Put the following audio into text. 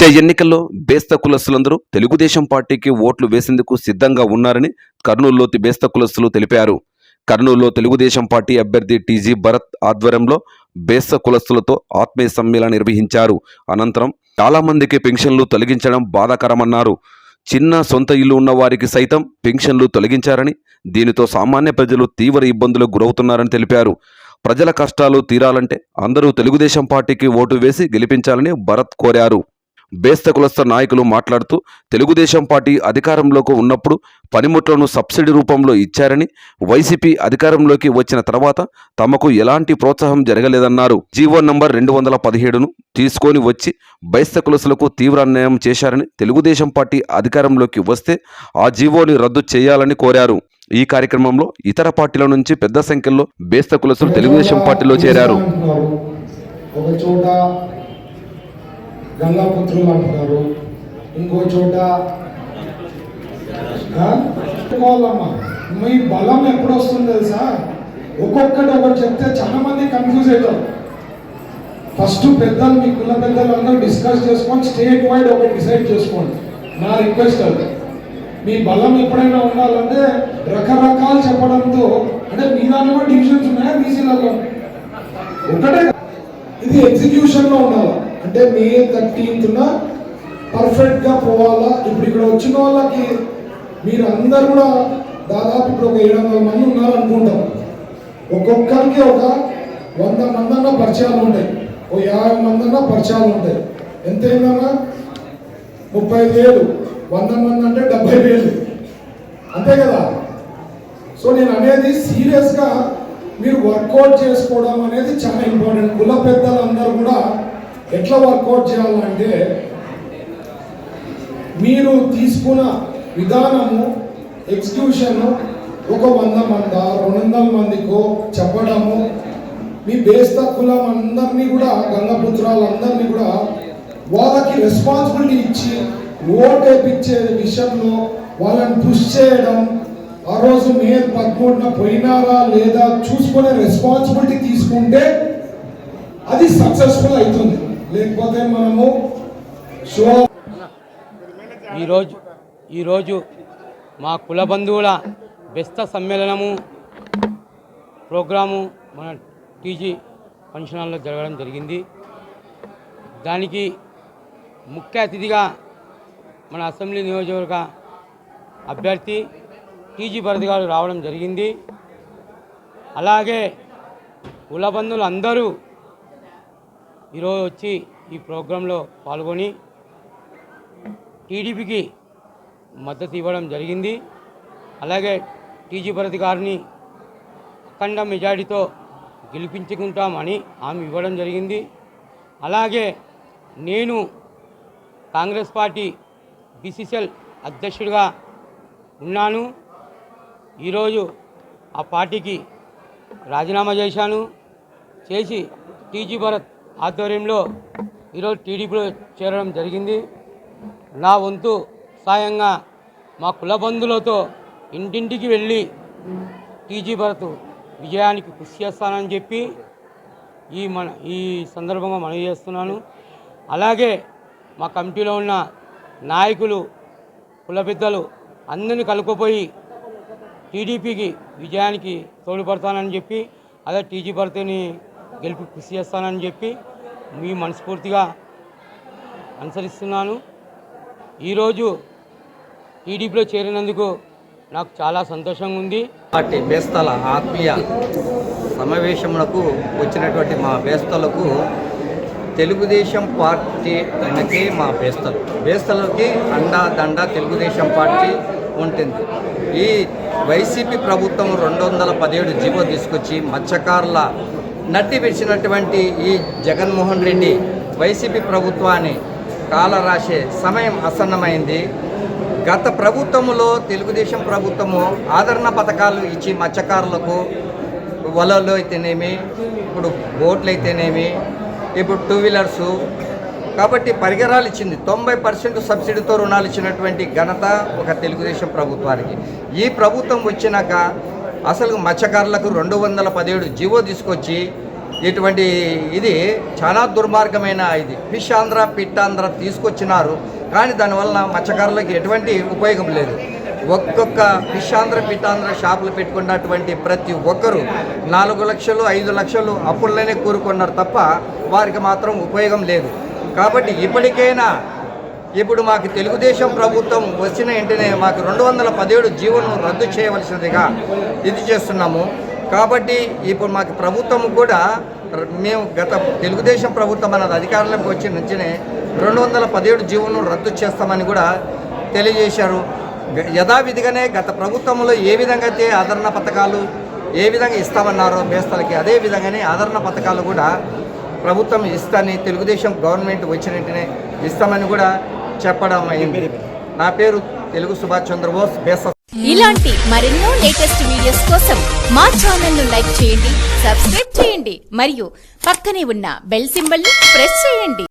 వచ్చే ఎన్నికల్లో బేస్త కులస్తులందరూ తెలుగుదేశం పార్టీకి ఓట్లు వేసేందుకు సిద్ధంగా ఉన్నారని కర్నూలులోతి బేస్త కులస్తులు తెలిపారు. కర్నూలులో తెలుగుదేశం పార్టీ అభ్యర్థి టీజీ భరత్ ఆధ్వర్యంలో బేస్త కులస్తులతో ఆత్మీయ సమ్మేళనం నిర్వహించారు. అనంతరం చాలామందికి పెన్షన్లు తొలగించడం బాధాకరమన్నారు. చిన్న సొంత ఇల్లు ఉన్న వారికి సైతం పెన్షన్లు తొలగించారని దీనితో సామాన్య ప్రజలు తీవ్ర ఇబ్బందులకు గురవుతున్నారని తెలిపారు. ప్రజల కష్టాలు తీరాలంటే అందరూ తెలుగుదేశం పార్టీకి ఓటు వేసి గెలిపించాలని భరత్ కోరారు. బేస్త కులస్థ నాయకులు మాట్లాడుతూ తెలుగుదేశం పార్టీ అధికారంలోకి ఉన్నప్పుడు పనిముట్లను సబ్సిడీ రూపంలో ఇచ్చారని వైసీపీ అధికారంలోకి వచ్చిన తర్వాత తమకు ఎలాంటి ప్రోత్సాహం జరగలేదన్నారు. జీవో నంబర్ రెండు వందల పదిహేడును తీసుకొని వచ్చి బైస్త కులసులకు తీవ్ర అన్యాయం చేశారని తెలుగుదేశం పార్టీ అధికారంలోకి వస్తే ఆ జీవోని రద్దు చేయాలని కోరారు. ఈ కార్యక్రమంలో ఇతర పార్టీల నుంచి పెద్ద సంఖ్యలో బేస్త కులసులు తెలుగుదేశం పార్టీలో చేరారు. గంగాపుత్రులు అంటున్నారు. ఇంకో చోట పెట్టుకోవాలమ్మా మీ బలం ఎప్పుడు వస్తుంది తెలుసా? ఒక్కొక్కటి ఒకటి చెప్తే చాలా మంది కన్ఫ్యూజ్ అవుతారు. ఫస్ట్ పెద్దలు మీ కుల పెద్దలు అందరూ డిస్కస్ చేసుకొని స్టేట్ వైడ్ ఒకటి డిసైడ్ చేసుకోండి. నా రిక్వెస్ట్ అది. మీ బలం ఎప్పుడైనా ఉండాలంటే రకరకాలు చెప్పడంతో అంటే మీ దాంట్లో డివిజన్స్ ఉన్నాయా? బీసీలలో ఒకటే. ఇది ఎగ్జిక్యూషన్లో ఉండాలి. అంటే మే థర్టీన్త్న పర్ఫెక్ట్గా పోవాలా? ఇప్పుడు ఇక్కడ వచ్చిన వాళ్ళకి మీరు అందరు కూడా దాదాపు ఇప్పుడు ఒక ఏడు వందల మంది ఉన్నారు అనుకుంటాం ఒక్కొక్కరికి ఒక వంద మంది అన్న పరిచయాలు ఉంటాయి. ఓ యాభై మంది అన్న పరిచయాలు ఉంటాయి. ఎంత అయిందన్నా ముప్పై వేలు. వంద మంది అంటే డెబ్బై వేలు. అంతే కదా? సో నేను అనేది సీరియస్గా మీరు వర్కౌట్ చేసుకోవడం అనేది చాలా ఇంపార్టెంట్ కుల పెద్దలందరూ కూడా ఎట్లా వర్కౌట్ చేయాలంటే మీరు తీసుకున్న విధానము ఎగ్జిక్యూషన్ ఒక వంద మంద రెండు వందల మందికో చెప్పడము మీ బేస్త కులం అందరినీ కూడా గంగపుత్రాలందరినీ కూడా వాళ్ళకి రెస్పాన్సిబిలిటీ ఇచ్చి ఓట్ వేయించే విషయంలో వాళ్ళని పుష్ చేయడం ఆ రోజు మే పదమూడున పోయినారా లేదా చూసుకునే రెస్పాన్సిబిలిటీ తీసుకుంటే అది సక్సెస్ఫుల్ అవుతుంది. లేకపోతే మనము ఈరోజు ఈరోజు మా కుల బంధువుల బెస్త సమ్మేళనము ప్రోగ్రాము మన టీజీ ఫంక్షన్ హాల్లో జరగడం జరిగింది. దానికి ముఖ్య అతిథిగా మన అసెంబ్లీ నియోజకవర్గ అభ్యర్థి టీజీ భరత్ గారు రావడం జరిగింది. అలాగే కుల బంధువులు అందరూ ఈరోజు వచ్చి ఈ ప్రోగ్రాంలో పాల్గొని టీడీపీకి మద్దతు ఇవ్వడం జరిగింది. అలాగే టీజీ భరత్ గారిని అఖండ మెజారిటీతో గెలిపించుకుంటామని హామీ ఇవ్వడం జరిగింది. అలాగే నేను కాంగ్రెస్ పార్టీ బీసీసీఎల్ అధ్యక్షుడిగా ఉన్నాను. ఈరోజు ఆ పార్టీకి రాజీనామా చేశాను. చేసి టీజీ భరత్ ఆధ్వర్యంలో ఈరోజు టీడీపీలో చేరడం జరిగింది. నా వంతు సాయంగా మా కుల బంధువులతో ఇంటింటికి వెళ్ళి టీజీ భరత్ విజయానికి కృషి చేస్తానని చెప్పి ఈ మన ఈ సందర్భంగా మనవి చేస్తున్నాను. అలాగే మా కమిటీలో ఉన్న నాయకులు కుల పెద్దలు అందరిని కలుపుకుపోయి టీడీపీకి విజయానికి తోడ్పడతానని చెప్పి అదే టీజీ భరత్ని గెలిపి కృషి చేస్తానని చెప్పి మీ మనస్ఫూర్తిగా అనుసరిస్తున్నాను. ఈరోజు టీడీపీలో చేరినందుకు నాకు చాలా సంతోషంగా ఉంది పార్టీ బేస్తల ఆత్మీయ సమావేశములకు వచ్చినటువంటి మా బేస్తలకు తెలుగుదేశం పార్టీ అనేది మా బేస్తలు. బేస్తలకి అండా దండ తెలుగుదేశం పార్టీ ఉంటుంది. ఈ వైసీపీ ప్రభుత్వం రెండు వందల పదిహేడు జీవో తీసుకొచ్చి మత్స్యకారుల నట్టి విడిచినటువంటి ఈ జగన్మోహన్ రెడ్డి వైసీపీ ప్రభుత్వాన్ని కాల రాసే సమయం ఆసన్నమైంది. గత ప్రభుత్వములో తెలుగుదేశం ప్రభుత్వము ఆదరణ పథకాలు ఇచ్చి మత్స్యకారులకు వలలు అయితేనేమి ఇప్పుడు బోట్లు అయితేనేమి ఇప్పుడు టూ వీలర్సు కాబట్టి పరికరాలు ఇచ్చింది. తొంభై పర్సెంట్ సబ్సిడీతో రుణాలు ఇచ్చినటువంటి ఘనత ఒక తెలుగుదేశం ప్రభుత్వానికి. ఈ ప్రభుత్వం వచ్చినాక అసలు మత్స్యకారులకు రెండు వందల పదిహేడు జీవో తీసుకొచ్చి ఇటువంటి ఇది చాలా దుర్మార్గమైన ఇది. ఫిష్ ఆంధ్ర పిట్టాంధ్ర తీసుకొచ్చినారు. కానీ దానివల్ల మత్స్యకారులకు ఎటువంటి ఉపయోగం లేదు. ఒక్కొక్క ఫిష్ ఆంధ్ర షాపులు పెట్టుకున్నటువంటి ప్రతి ఒక్కరూ నాలుగు లక్షలు ఐదు లక్షలు అప్పుల్లోనే కూరుకున్నారు తప్ప వారికి మాత్రం ఉపయోగం లేదు. కాబట్టి ఇప్పటికైనా ఇప్పుడు మాకు తెలుగుదేశం ప్రభుత్వం వచ్చిన వెంటనే మాకు రెండు వందల పదిహేడు జీవోను రద్దు చేయవలసిందిగా ఇది చేస్తున్నాము. కాబట్టి ఇప్పుడు మాకు ప్రభుత్వం కూడా మేము గత తెలుగుదేశం ప్రభుత్వం అన్నది అధికారంలోకి వచ్చిన నుంచినే రెండు వందల పదిహేడు జీవోను రద్దు చేస్తామని కూడా తెలియజేశారు. యథావిధిగానే గత ప్రభుత్వంలో ఏ విధంగా అయితే ఆదరణ పథకాలు ఏ విధంగా ఇస్తామన్నారో బేస్తలకి అదే విధంగానే ఆదరణ పథకాలు కూడా ప్రభుత్వం ఇస్తాని తెలుగుదేశం గవర్నమెంట్ వచ్చిన వెంటనే ఇస్తామని కూడా చెప్పడం అయింది. నా పేరు తెలుగు సుభాష్ చంద్రబోస్ బేస ఇలాంటి మరెన్నో లేటెస్ట్ వీడియోస్ కోసం మా ఛానల్ను లైక్ చేయండి సబ్స్క్రైబ్ చేయండి మరియు పక్కనే ఉన్న బెల్ సింబల్ ప్రెస్ చేయండి.